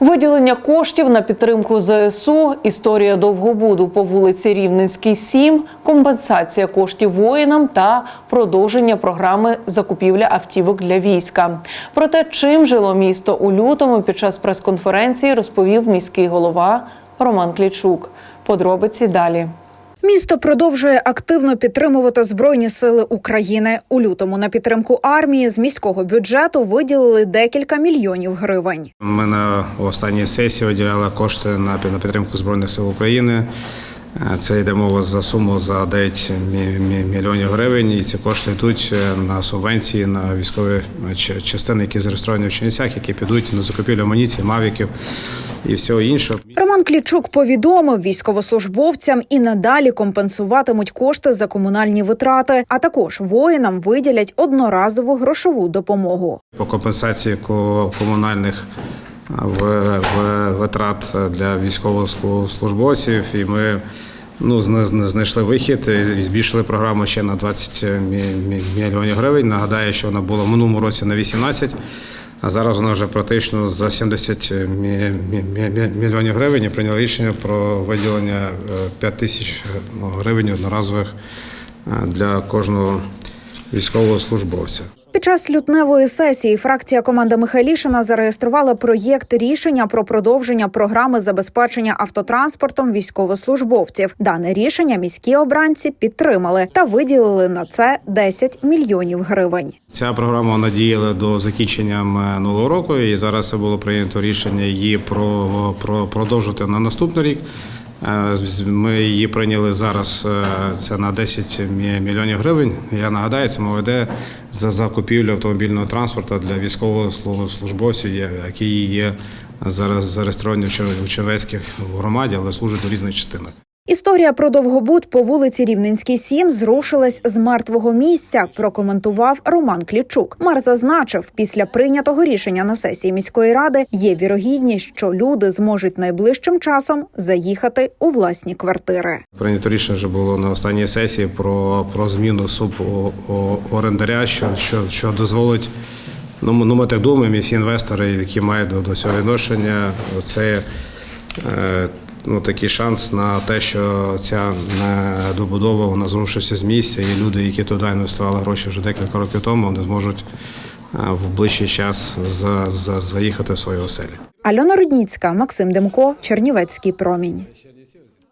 Виділення коштів на підтримку ЗСУ, історія довгобуду по вулиці Рівненській 7, компенсація коштів воїнам та продовження програми закупівля автівок для війська. Про те, чим жило місто у лютому під час прес-конференції, розповів міський голова Роман Клічук. Подробиці далі. Місто продовжує активно підтримувати збройні сили України. У лютому на підтримку армії з міського бюджету виділили декілька мільйонів гривень. Ми на останній сесії виділяли кошти на під- на підтримку Збройних сил України. Е, Це йде мова за суму за 9 мі- мі- мільйонів гривень. І ці кошти йдуть е, на субвенції на військові е, частини, які зареєстровані в Чернівцях, які підуть на закупівлю амуніції, мавіків і всього іншого. Роман Клічук повідомив військовослужбовцям і надалі компенсуватимуть кошти за комунальні витрати, а також воїнам виділять одноразову грошову допомогу. по компенсації комунальних витрат для військовослужбовців. І ми ну, зна- зна- знайшли вихід і збільшили програму ще на 20 мі- мі- мільйонів гривень. Нагадаю, що вона була в минулому році на 18, а зараз вона вже практично за 70 мі- мі- мі- мільйонів гривень. І прийняли рішення про виділення е, 5 тисяч гривень одноразових е, для кожного військовослужбовця. Під час лютневої сесії фракція команда Михайлішина зареєструвала проєкт рішення про продовження програми забезпечення автотранспортом військовослужбовців. Дане рішення міські обранці підтримали та виділили на це 10 мільйонів гривень. Ця програма надіяла до закінчення минулого року, і зараз це було прийнято рішення її про, про продовжити на наступний рік. Е, Ми її прийняли зараз. е, Це на 10 мільйонів гривень. Я нагадаю, це мова йде за закупівлю автомобільного транспорту для військовослужбовців, які є зараз зареєстровані в Чер- в громаді, але служать у різних частинах. Історія про довгобуд по вулиці Рівненській 7 зрушилась з мертвого місця. Прокоментував Роман Клічук. Мер зазначив, після прийнятого рішення на сесії міської ради є вірогідність, що люди зможуть найближчим часом заїхати у власні квартири. Прийнято рішення вже було на останній сесії про, про зміну о- орендаря, що, що, що дозволить. Ну, ну, ми так думаємо, і всі інвестори, які мають до, до цього відношення, це е, ну, такий шанс на те, що ця добудова вона зрушиться з місця, і люди, які туди інвестували гроші вже декілька років тому, вони зможуть е, в ближчий час за, за, заїхати в свої оселі. Альона Рудніцька, Максим Демко, Чернівецький промінь.